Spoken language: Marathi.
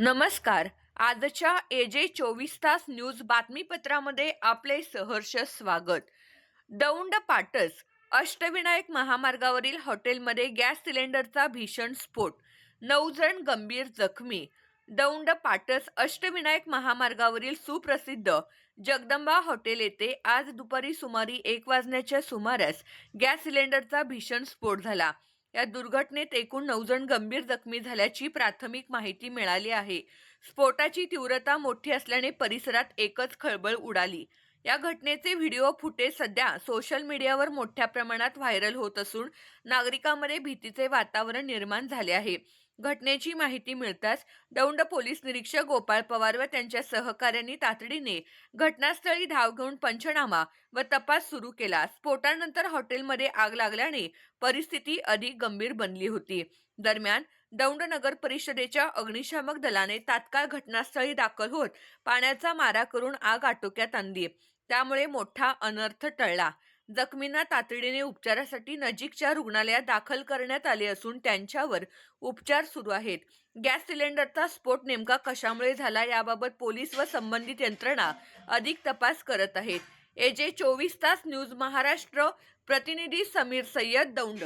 नमस्कार. आजच्या एजे चोवीस तास न्यूज बातमीपत्रामध्ये आपले सहर्ष स्वागत. दौंड पाटस अष्टविनायक महामार्गावरील हॉटेलमध्ये गॅस सिलेंडरचा भीषण स्फोट. नऊ जण गंभीर जखमी. दौंड पाटस अष्टविनायक महामार्गावरील सुप्रसिद्ध जगदंबा हॉटेल येथे आज दुपारी सुमारी एक वाजण्याच्या सुमारास गॅस सिलेंडरचा भीषण स्फोट झाला. या दुर्घटनेत एकूण नऊ जण गंभीर जखमी झाल्याची प्राथमिक माहिती मिळाली आहे. स्फोटाची तीव्रता मोठी असल्याने परिसरात एकच खळबळ उडाली. या घटनेचे व्हिडिओ फुटेज सध्या सोशल मीडियावर मोठ्या प्रमाणात व्हायरल होत असून नागरिकांमध्ये भीतीचे वातावरण निर्माण झाले आहे. घटनेची माहिती मिळताच दौंड पोलीस निरीक्षक गोपाळ पवार व त्यांच्या सहकाऱ्यांनी तातडीने घटनास्थळी धाव घेऊन पंचनामा व तपास सुरू केला. स्फोटानंतर हॉटेलमध्ये आग लागल्याने परिस्थिती अधिक गंभीर बनली होती. दरम्यान दौंड नगर परिषदेच्या अग्निशामक दलाने तात्काळ घटनास्थळी दाखल होत पाण्याचा मारा करून आग आटोक्यात आणली. त्यामुळे मोठा अनर्थ टळला. जखमींना तातडीने उपचारासाठी नजीकच्या रुग्णालयात दाखल करण्यात आले असून त्यांच्यावर उपचार सुरू आहेत. गॅस सिलेंडरचा स्फोट नेमका कशामुळे झाला याबाबत पोलीस व संबंधित यंत्रणा अधिक तपास करत आहेत. एजे चोवीस तास न्यूज महाराष्ट्र प्रतिनिधी समीर सय्यद दौंड.